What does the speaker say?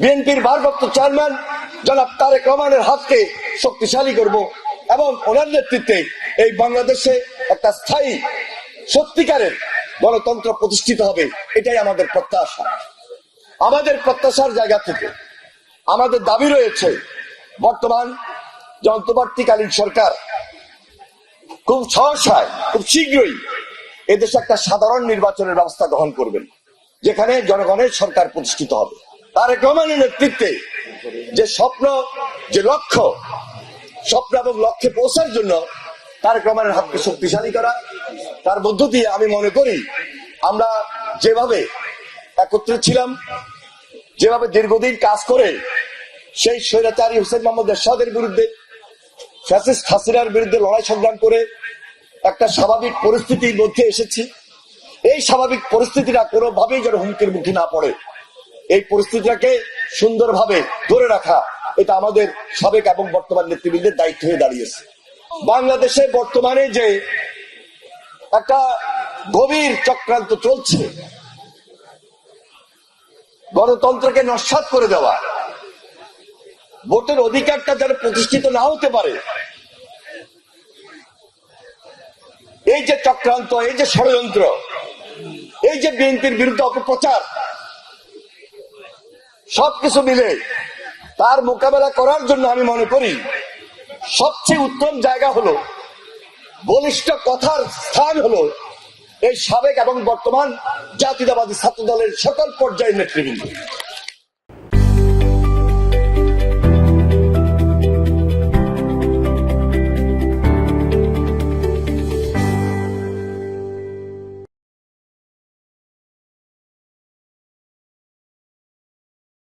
বিএনপির ভারপ্রাপ্ত চেয়ারম্যান জনাব তারেক রহমানের হাতকে শক্তিশালী করব এবং ওনার নেতৃত্বে এই বাংলাদেশে একটা স্থায়ী, সত্যিকারের গণতন্ত্র প্রতিষ্ঠিত হবে, এটাই আমাদের প্রত্যাশা। আমাদের প্রত্যাশার জায়গা থেকে আমাদের দাবি রয়েছে, বর্তমান যে অন্তর্বর্তীকালীন সরকার খুব সহসায়, খুব শীঘ্রই এদেশে একটা সাধারণ নির্বাচনের ব্যবস্থা গ্রহণ করবেন, যেখানে জনগণের সরকার প্রতিষ্ঠিত হবে। তারেক রহমানের নেতৃত্বে যে স্বপ্ন, যে লক্ষ্য, স্বপ্ন এবং লক্ষ্যে পৌঁছার জন্য তারেক রহমানের হাতকে শক্তিশালী করা। তার মধ্য দিয়ে আমি মনে করি আমরা যেভাবে একত্রে ছিলাম, যেভাবে দীর্ঘদিন কাজ করে সেই স্বৈরাচারী হোসেন মোহাম্মদ এরশাদের বিরুদ্ধে, ফ্যাসিস্ট হাসিনার বিরুদ্ধে লড়াই সংগ্রাম করে একটা স্বাভাবিক পরিস্থিতির মধ্যে এসেছি। এই স্বাভাবিক পরিস্থিতিটা কোনোভাবেই যেন হুমকির মুখে না পড়ে। এই পরিস্থিতিটাকে সুন্দরভাবে ধরে রাখা, এটা আমাদের সাবেক এবং বর্তমান নেতৃবৃন্দের দায়িত্ব হয়ে দাঁড়িয়েছে। বাংলাদেশে বর্তমানে যে একটা গভীর চক্রান্ত চলছে, গণতন্ত্রকে নস্বাত করে দেওয়া, ভোটের অধিকারটা যেন প্রতিষ্ঠিত না হতে পারে, এই যে চক্রান্ত, এই যে ষড়যন্ত্র, এই যে বিএনপির বিরুদ্ধে অপপ্রচার সবকিছু মিলে তার মোকাবেলা করার জন্য আমি মনে করি সবচেয়ে উত্তম জায়গা হলো, বলিষ্ঠ কথার স্থান হলো এই সাবেক এবং বর্তমান জাতীয়তাবাদী ছাত্রদলের সকল পর্যায়ের নেতৃবৃন্দ।